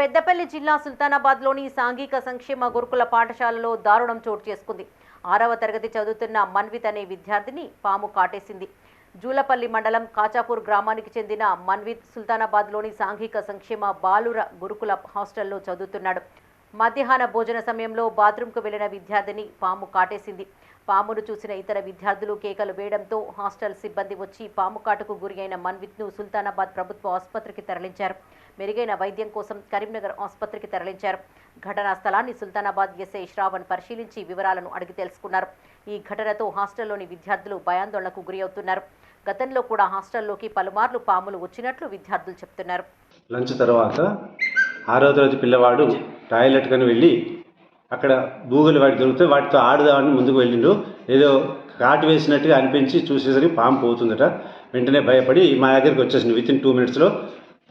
పెద్దపల్లి జిల్లా సుల్తానాబాద్లోని సాంఘిక సంక్షేమ గురుకుల పాఠశాలలో దారుణం చోటు చేసుకుంది. ఆరవ తరగతి చదువుతున్న మన్విత్ అనే విద్యార్థిని పాము కాటేసింది. జూలపల్లి మండలం కాచాపూర్ గ్రామానికి చెందిన మన్విత్ సుల్తానాబాద్లోని సాంఘిక సంక్షేమ బాలుర గురుకుల హాస్టల్లో చదువుతున్నాడు. మధ్యాహ్న భోజన సమయంలో బాత్రూంకు వెళ్ళిన విద్యార్థిని పాము కాటేసింది. పామును చూసిన ఇతర విద్యార్థులు కేకలు వేయడంతో హాస్టల్ సిబ్బంది వచ్చి పాము కాటుకు గురి అయిన మన్విత్ను సుల్తానాబాద్ ప్రభుత్వ ఆసుపత్రికి తరలించారు. మెరుగైన వైద్యం కోసం కరీంనగర్ ఆసుపత్రికి తరలించారు. ఘటనా స్థలాన్ని సుల్తానాబాద్ ఎస్ఐ శ్రావణ్ పరిశీలించి వివరాలను అడిగి తెలుసుకున్నారు. ఈ ఘటనతో హాస్టల్లోని విద్యార్థులు భయాందోళనకు గురి అవుతున్నారు గతంలో కూడా హాస్టల్లోకి పలుమార్లు పాములు వచ్చినట్లు విద్యార్థులు చెప్తున్నారు. లంచ్ తర్వాత ఆరో తరగతి పిల్లవాడు టాయిలెట్ కని వెళ్ళి అక్కడ బూగలు వాటి దొరికితే వాటితో ఆడుదామని ముందుకు వెళ్ళిండు. ఏదో కాటు వేసినట్టుగా అనిపించి చూసేసరికి పాము పోతుందట. వెంటనే భయపడి మా దగ్గరికి వచ్చేసింది విత్ ఇన్ టూ మినిట్స్లో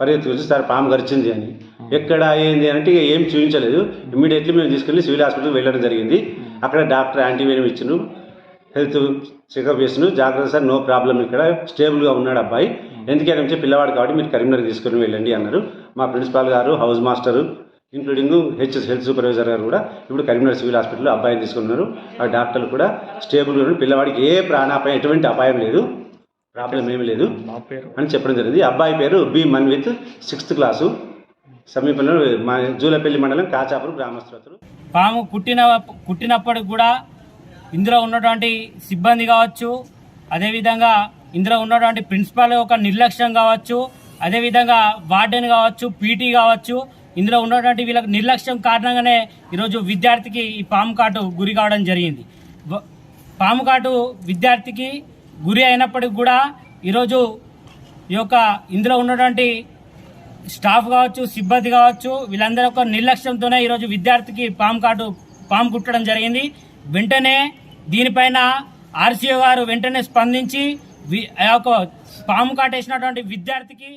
పరిగెత్తి వచ్చి సార్ పాము గరిచింది అని. ఎక్కడ ఏంది? అంటే ఏం చూపించలేదు ఇమ్మీడియట్లీ మేము తీసుకెళ్ళి సివిల్ హాస్పిటల్కి వెళ్ళడం జరిగింది. అక్కడ డాక్టర్ యాంటీవేనం ఇచ్చిండు. హెల్త్ చెకప్ చేసిన జాగ్రత్త సార్ నో ప్రాబ్లం ఇక్కడ. స్టేబుల్గా ఉన్నాడు అబ్బాయి. ఎందుకంటే పిల్లవాడు కాబట్టి మీరు కరీంనగర్ తీసుకుని వెళ్ళండి అన్నారు. మా ప్రిన్సిపాల్ గారు house master including HS health supervisor గారు కూడా ఇప్పుడు కరీంనగర్ సివిల్ హాస్పిటల్లో అబ్బాయిని తీసుకున్నారు. ఆ డాక్టర్లు కూడా స్టేబుల్గా ఉన్నారు పిల్లవాడికి ఏ ప్రాణాపాయం ఎటువంటి అపాయం లేదు. ప్రాబ్లం ఏమీ లేదు. అని చెప్పడం జరిగింది. అబ్బాయి పేరు బి మన్విత్ సిక్స్త్ క్లాసు. సమీపంలో మా జూలపల్లి మండలం కాచాపురం గ్రామస్తులు పాము కుట్టిన కుట్టినప్పటికి కూడా ఇందులో ఉన్నటువంటి సిబ్బంది కావచ్చు అదేవిధంగా ఇందులో ఉన్నటువంటి ప్రిన్సిపాల్ యొక్క నిర్లక్ష్యం కావచ్చు అదేవిధంగా వార్డెన్ కావచ్చు పీటీ కావచ్చు ఇందులో ఉన్నటువంటి వీళ్ళకి నిర్లక్ష్యం కారణంగానే ఈరోజు విద్యార్థికి ఈ పాము కాటు గురి కావడం జరిగింది. పాము కాటు విద్యార్థికి గురి అయినప్పటికి కూడా ఈరోజు ఈ యొక్క ఇందులో ఉన్నటువంటి స్టాఫ్ కావచ్చు సిబ్బంది కావచ్చు వీళ్ళందరి ఒక నిర్లక్ష్యంతోనే ఈరోజు విద్యార్థికి పాము కాటు పాము కుట్టడం జరిగింది. వెంటనే దీనిపైన ఆర్సీఓ గారు వెంటనే స్పందించి ఆ యొక్క పాము కాటేసినటువంటి విద్యార్థికి